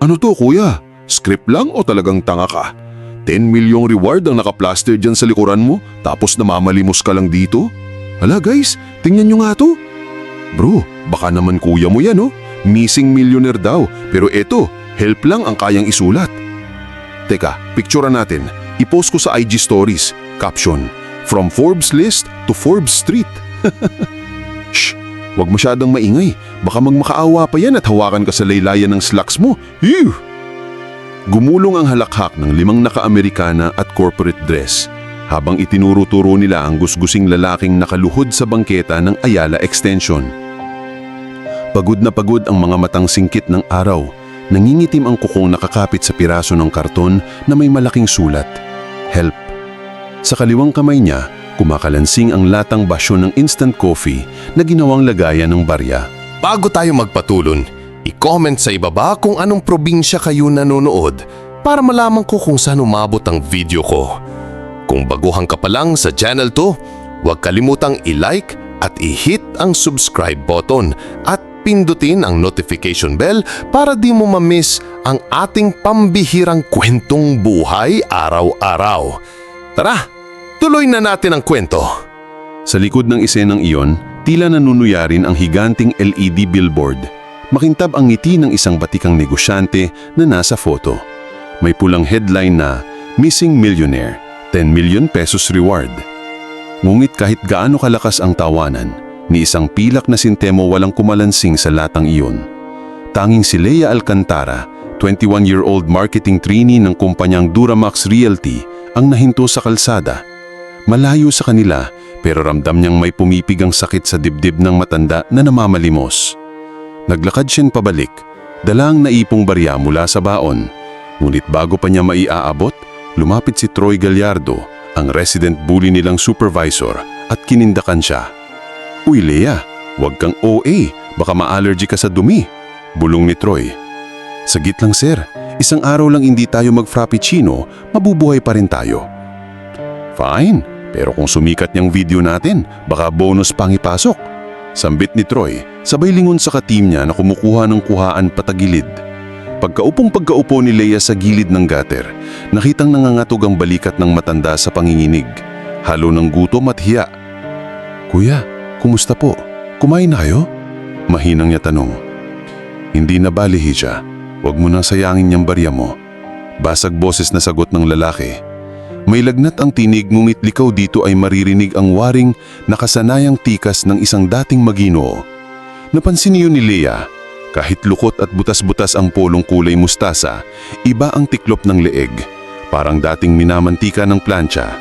Ano to kuya? Script lang o talagang tanga ka? 10 milyong reward ang nakaplaster dyan sa likuran mo tapos namamalimos ka lang dito? Hala guys, tingnan nyo nga to. Bro, baka naman kuya mo yan oh. Missing millionaire daw pero eto, help lang ang kayang isulat. Teka, picturean natin. I-post ko sa IG stories. Caption, From Forbes list to Forbes street. Huwag masyadong maingay. Baka magmakaawa pa yan at hawakan ka sa laylayan ng slacks mo. Ew! Gumulong ang halakhak ng limang naka-Amerikana at corporate dress habang itinuro-turo nila ang gusgusing lalaking nakaluhod sa bangketa ng Ayala Extension. Pagod na pagod ang mga matang singkit ng araw. Nangingitim ang kukong nakakapit sa piraso ng karton na may malaking sulat. Help. Sa kaliwang kamay niya, kumakalansing ang latang basyo ng instant coffee na ginawang lagayan ng barya. Bago tayo magpatulon, i-comment sa ibaba kung anong probinsya kayo nanonood para malaman ko kung saan umabot ang video ko. Kung baguhan ka pa lang sa channel to, huwag kalimutang i-like at i-hit ang subscribe button at pindutin ang notification bell para di mo ma-miss ang ating pambihirang kwentong buhay araw-araw. Tara, tuloy na natin ang kwento. Sa likod ng isenang iyon, tila nanunuyarin ang higanting LED billboard. Makintab ang ngiti ng isang batikang negosyante na nasa foto. May pulang headline na Missing Millionaire, 10 million pesos reward. Ngunit kahit gaano kalakas ang tawanan, ni isang pilak na sintemo walang kumalansing sa latang iyon. Tanging si Lea Alcantara, 21-year-old marketing trainee ng kumpanyang Duramax Realty, ang nahinto sa kalsada. Malayo sa kanila pero ramdam niyang may pumipigang sakit sa dibdib ng matanda na namamalimos. Naglakad siyang pabalik, dala ang naipong barya mula sa baon. Ngunit bago pa niya maiaabot, lumapit si Troy Gallardo, ang resident bully nilang supervisor at kinindakan siya. Uy Lea, huwag kang OA, baka ma-allergy ka sa dumi. Bulong ni Troy. Sagit lang sir, isang araw lang hindi tayo mag-frappuccino, mabubuhay pa rin tayo. Fine, pero kung sumikat niyang video natin, baka bonus pang ipasok. Sambit ni Troy, sabay lingon sa ka-team niya na kumukuha ng kuhaan patagilid. Pagkaupong pagkaupo ni Leia sa gilid ng gutter, nakitang nangangatog ang balikat ng matanda sa panginginig. Halo ng gutom at hiya. Kuya, kumusta po? Kumain na kayo? Mahinang niya tanong. Hindi na balihi siya. Huwag mo nang sayangin niyang barya mo. Basag boses na sagot ng lalaki. May lagnat ang tinig ngunit likaw dito ay maririnig ang waring nakasanayang tikas ng isang dating maginoo. Napansin niyo ni Leah, kahit lukot at butas-butas ang polong kulay mustasa, iba ang tiklop ng leeg, parang dating minamantika ng plancha.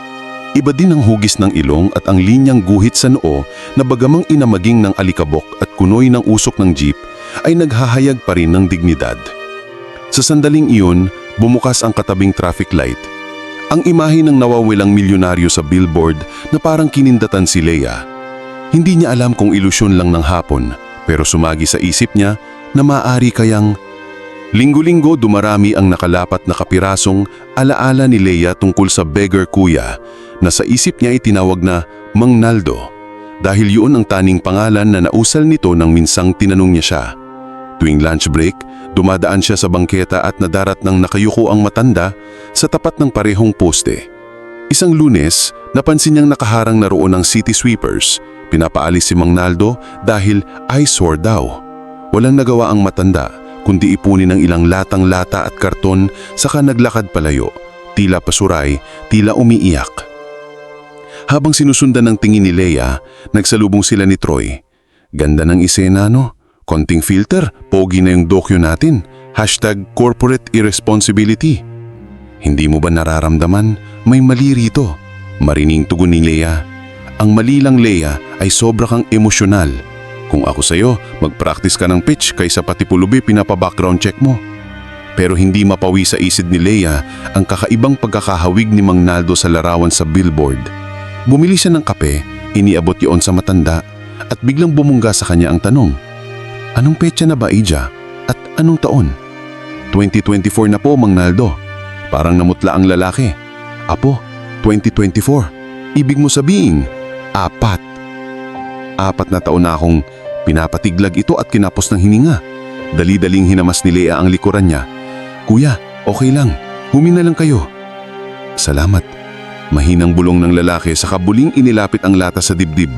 Iba din ang hugis ng ilong at ang linyang guhit sa noo na bagamang inamaging ng alikabok at kunoy ng usok ng jeep ay naghahayag pa rin ng dignidad. Sa sandaling iyon, bumukas ang katabing traffic light. Ang imahe ng nawawilang milyonaryo sa billboard na parang kinindatan si Leia. Hindi niya alam kung ilusyon lang ng hapon, pero sumagi sa isip niya na maaari kayang... Linggo-linggo dumarami ang nakalapat na kapirasong alaala ni Leia tungkol sa beggar kuya na sa isip niya itinawag na Mang Naldo dahil yun ang taning pangalan na nausal nito nang minsang tinanong niya siya. Tuwing lunch break, dumadaan siya sa bangketa at nadarat ng nakayuko ang matanda sa tapat ng parehong poste. Isang lunes, napansin niyang nakaharang na roon ng city sweepers. Pinapaalis si Mang Naldo dahil eyesore daw. Walang nagawa ang matanda, kundi ipunin ng ilang latang lata at karton saka naglakad palayo. Tila pasuray, tila umiiyak. Habang sinusundan ng tingin ni Leia, nagsalubong sila ni Troy. Ganda ng isena no? Konting filter, pogi na yung dokyo natin. Hashtag corporate irresponsibility. Hindi mo ba nararamdaman? May mali rito. Marining tugon ni Leia. Ang mali lang Leia ay sobra kang emosyonal. Kung ako sa'yo, mag-practice ka ng pitch kaysa pati pulubi pinapa-background check mo. Pero hindi mapawi sa isid ni Leia ang kakaibang pagkakahawig ni Mang Naldo sa larawan sa billboard. Bumili siya ng kape, iniabot yon sa matanda at biglang bumungga sa kanya ang tanong. Anong petsa na ba, Ija? At anong taon? 2024 na po, Mang Naldo. Parang namutla ang lalaki. Apo, 2024. Ibig mo sabihin, apat. Apat na taon na akong pinapatiglag ito at kinapos ng hininga. Dali-daling hinamas ni Lea ang likuran niya Kuya, okay lang. Humina lang kayo. Salamat. Mahinang bulong ng lalaki sa kabuling inilapit ang lata sa dibdib.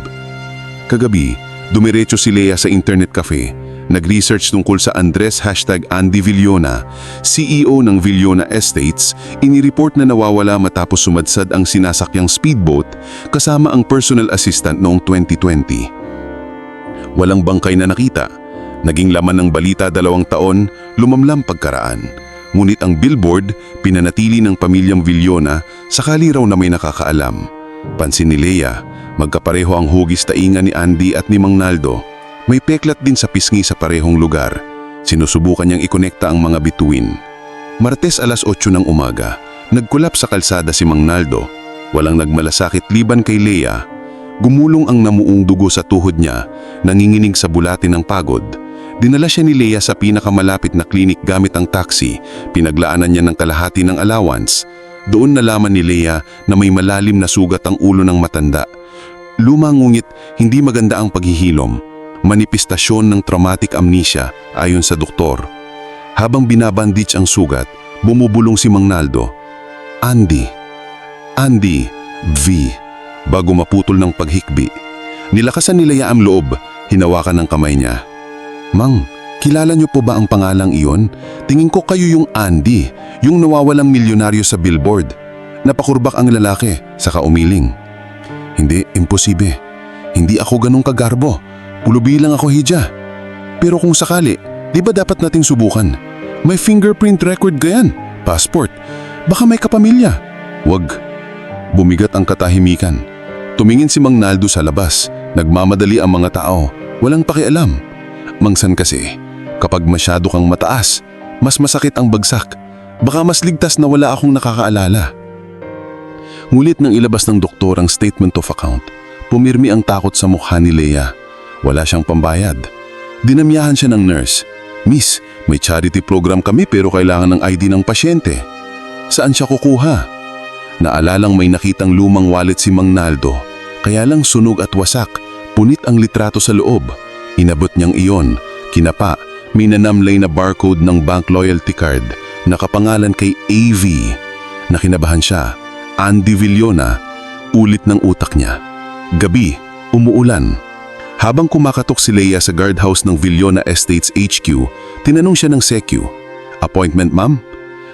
Kagabi, dumiretso si Lea sa internet cafe. Nag-research tungkol sa Andres hashtag Andy Villona, CEO ng Villona Estates, inireport na nawawala matapos sumadsad ang sinasakyang speedboat kasama ang personal assistant noong 2020. Walang bangkay na nakita. Naging laman ng balita dalawang taon, lumamlam pagkaraan. Ngunit ang billboard, pinanatili ng pamilyang Villona sakali raw na may nakakaalam. Pansin ni Lea, magkapareho ang hugis tainga ni Andy at ni Mang Naldo. May peklat din sa pisngi sa parehong lugar. Sinusubukan niyang ikonekta ang mga bituin. Martes alas 8 ng umaga, nagkulap sa kalsada si Mang Naldo. Walang nagmalasakit liban kay Lea. Gumulong ang namuong dugo sa tuhod niya, nanginginig sa bulatin ng pagod. Dinala siya ni Lea sa pinakamalapit na klinik gamit ang taxi, pinaglaanan niya ng kalahati ng allowance. Doon nalaman ni Lea na may malalim na sugat ang ulo ng matanda. Luma ngunit hindi maganda ang paghihilom. Manifestasyon ng traumatic amnesia ayon sa doktor. Habang binabandage ang sugat, bumubulong si Mang Naldo. Andy. Andy. V. Bago maputol ng paghikbi. Nilakasan ni Lea ang loob, hinawakan ng kamay niya. Mang, kilala niyo po ba ang pangalang iyon? Tingin ko kayo yung Andy, yung nawawalang milyonaryo sa billboard. Napakurbak ang lalaki, saka umiling. Hindi, imposible. Hindi ako ganong kagarbo. Pulubi lang ako hidya. Pero kung sakali, di ba dapat nating subukan? May fingerprint record gayan, passport. Baka may kapamilya. Wag. Bumigat ang katahimikan. Tumingin si Mang Naldo sa labas. Nagmamadali ang mga tao. Walang pakialam. Mangsan kasi, kapag masyado kang mataas, mas masakit ang bagsak. Baka mas ligtas na wala akong nakakaalala. Ngulit nang ilabas ng doktor ang statement of account, pumirmi ang takot sa mukha ni Lea. Wala siyang pambayad. Dinamyahan siya ng nurse. Miss, may charity program kami pero kailangan ng ID ng pasyente. Saan siya kukuha? Naalalang may nakitang lumang wallet si Mang Naldo. Kaya lang sunog at wasak, punit ang litrato sa loob. Inabot niyang iyon, kinapa, minanamlay na barcode ng bank loyalty card, nakapangalan kay AV. Nakinabahan siya, Andy Villona, ulit ng utak niya. Gabi, umuulan. Habang kumakatok si Leia sa guardhouse ng Villona Estates HQ, tinanong siya ng SECU. Appointment ma'am?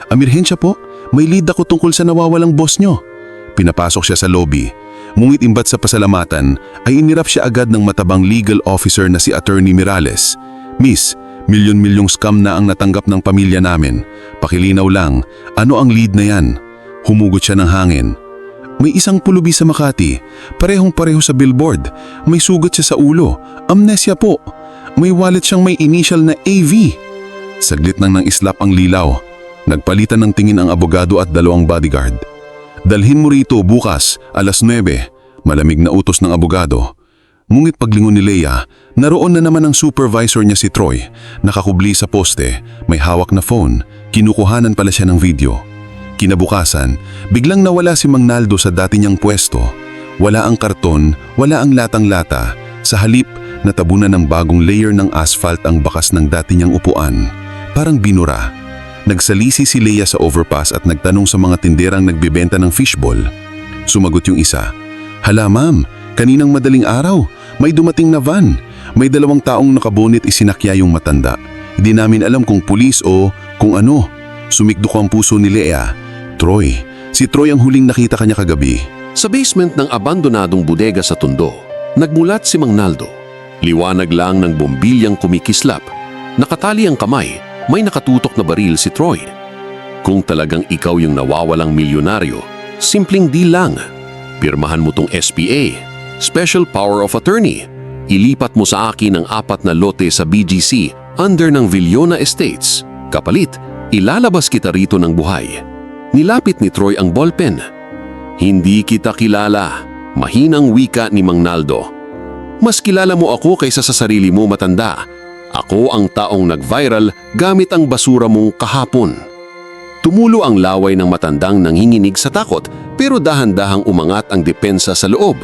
Amirhensya po, may lead ako tungkol sa nawawalang boss nyo. Pinapasok siya sa lobby. Ngunit imbat sa pasalamatan, ay inirap siya agad ng matabang legal officer na si Attorney Mirales. Miss, milyon-milyong scam na ang natanggap ng pamilya namin. Pakilinaw lang, ano ang lead na yan? Humugot siya ng hangin. May isang pulubi sa Makati, parehong-pareho sa billboard. May sugat siya sa ulo, amnesia po. May wallet siyang may initial na AV. Saglit nang nang islap ang lilaw. Nagpalitan ng tingin ang abogado at dalawang bodyguard. Dalhin mo rito bukas, alas 9. Malamig na utos ng abogado. Ngunit paglingon ni Leia, naroon na naman ang supervisor niya si Troy. Nakakubli sa poste, may hawak na phone. Kinukuhanan pala siya ng video. Kinabukasan, biglang nawala si Mang Naldo sa dati niyang pwesto. Wala ang karton, wala ang latang-lata. Sa halip, natabunan ng bagong layer ng asphalt ang bakas ng dati niyang upuan. Parang binura. Nagsalisi si Leia sa overpass at nagtanong sa mga tinderang nagbibenta ng fishball. Sumagot yung isa, Hala ma'am, kaninang madaling araw, may dumating na van. May dalawang taong nakabonit isinakya yung matanda. Hindi namin alam kung pulis o kung ano. Sumikdok ang puso ni Lea. Troy. Si Troy ang huling nakita kanya kagabi. Sa basement ng abandonadong bodega sa Tondo, nagmulat si Mang Naldo. Liwanag lang ng bombilyang kumikislap. Nakatali ang kamay, may nakatutok na baril si Troy. Kung talagang ikaw yung nawawalang milyonaryo, simpleng deal lang. Pirmahan mo tong SPA, Special Power of Attorney. Ilipat mo sa akin ang apat na lote sa BGC under ng Villona Estates. Kapalit, ilalabas kita rito ng buhay. Nilapit ni Troy ang ballpen. Hindi kita kilala. Mahinang wika ni Mang Naldo. Mas kilala mo ako kaysa sa sarili mo matanda. Ako ang taong nag-viral gamit ang basura mong kahapon. Tumulo ang laway ng matandang nanginginig sa takot pero dahan-dahang umangat ang depensa sa loob.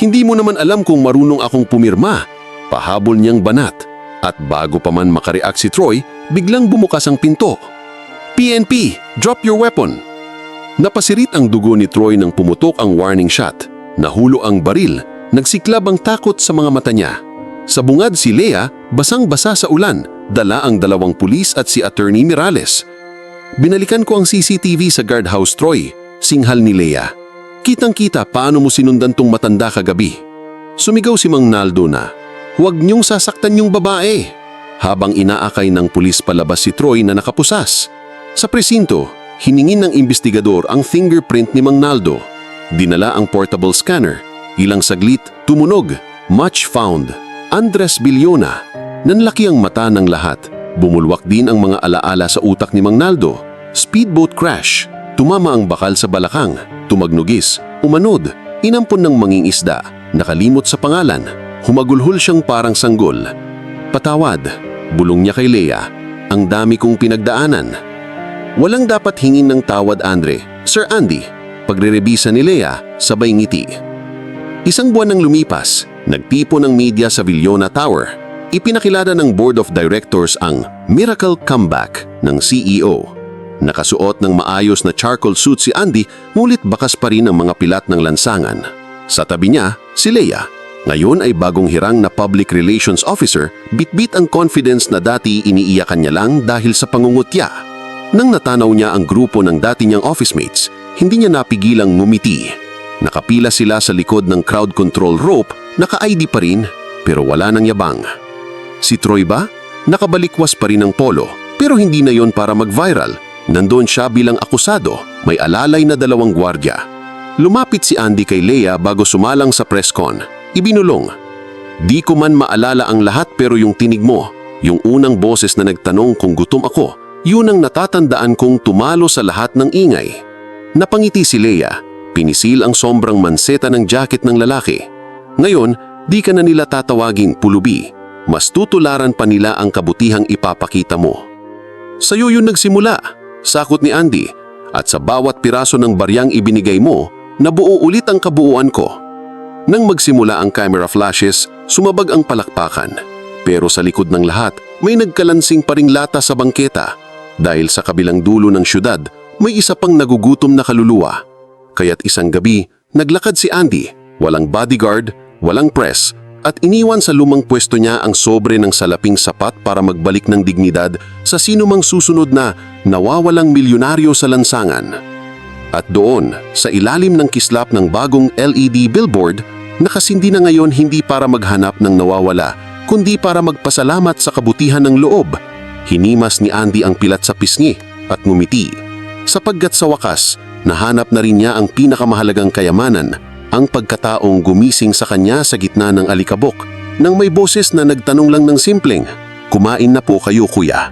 Hindi mo naman alam kung marunong akong pumirma. Pahabol niyang banat. At bago pa man makareact si Troy, biglang bumukas ang pinto. PNP, drop your weapon! Napasirit ang dugo ni Troy nang pumutok ang warning shot. Nahulo ang baril, nagsiklab ang takot sa mga mata niya. Sa bungad si Lea, basang-basa sa ulan, dala ang dalawang pulis at si Attorney Mirales. Binalikan ko ang CCTV sa guardhouse Troy, singhal ni Lea. Kitang-kita paano mo sinundan tong matanda kagabi. Sumigaw si Mang Naldo na, huwag niyong sasaktan yung babae. Habang inaakay ng pulis palabas si Troy na nakapusas. Sa presinto, hiningin ng investigador ang fingerprint ni Mang Naldo. Dinala ang portable scanner. Ilang saglit, tumunog. Much found. Andres Villona. Nanlaki ang mata ng lahat. Bumulwak din ang mga alaala sa utak ni Mang Naldo. Speedboat crash. Tumama ang bakal sa balakang. Tumagnugis. Umanod. Inampon ng manging isda. Nakalimot sa pangalan. Humagulhol siyang parang sanggol. Patawad. Bulong niya kay Lea. Ang dami kong pinagdaanan. Walang dapat hingin ng tawad, Andre. Sir Andy, pagre-rebisa ni Lea, sabay ngiti. Isang buwan nang lumipas, nagtipo ng media sa Villona Tower. Ipinakilala ng Board of Directors ang Miracle Comeback ng CEO. Nakasuot ng maayos na charcoal suit si Andy, ngulit bakas pa rin ang mga pilat ng lansangan. Sa tabi niya, si Lea. Ngayon ay bagong hirang na public relations officer, bitbit ang confidence na dati iniiyakan niya lang dahil sa pangungutya. Nang natanaw niya ang grupo ng dati niyang office mates, hindi niya napigilang ngumiti. Nakapila sila sa likod ng crowd control rope, naka-ID pa rin, pero wala nang yabang. Si Troy ba? Nakabalikwas pa rin ang polo, pero hindi na yon para mag-viral. Nandoon siya bilang akusado, may alalay na dalawang gwardya. Lumapit si Andy kay Lea bago sumalang sa press con. Ibinulong, Di ko man maalala ang lahat pero yung tinig mo, yung unang boses na nagtanong kung gutom ako, yun ang natatandaan kong tumalo sa lahat ng ingay. Napangiti si Lea, pinisil ang sombrang manseta ng jacket ng lalaki. Ngayon, di ka na nila tatawaging pulubi, mas tutularan pa nila ang kabutihang ipapakita mo. Sa'yo yun nagsimula, sakot ni Andy, at sa bawat piraso ng baryang ibinigay mo, nabuo ulit ang kabuuan ko. Nang magsimula ang camera flashes, sumabag ang palakpakan. Pero sa likod ng lahat, may nagkalansing pa ring lata sa bangketa. Dahil sa kabilang dulo ng syudad, may isa pang nagugutom na kaluluwa. Kaya't isang gabi, naglakad si Andy, walang bodyguard, walang press, at iniwan sa lumang pwesto niya ang sobre ng salaping sapat para magbalik ng dignidad sa sinumang susunod na nawawalang milyonaryo sa lansangan. At doon, sa ilalim ng kislap ng bagong LED billboard, nakasindi na ngayon hindi para maghanap ng nawawala, kundi para magpasalamat sa kabutihan ng loob. Hinimas ni Andy ang pilat sa pisngi at ngumiti. Sapagkat sa wakas, nahanap na rin niya ang pinakamahalagang kayamanan, ang pagkataong gumising sa kanya sa gitna ng alikabok, nang may boses na nagtanong lang ng simpleng, Kumain na po kayo kuya.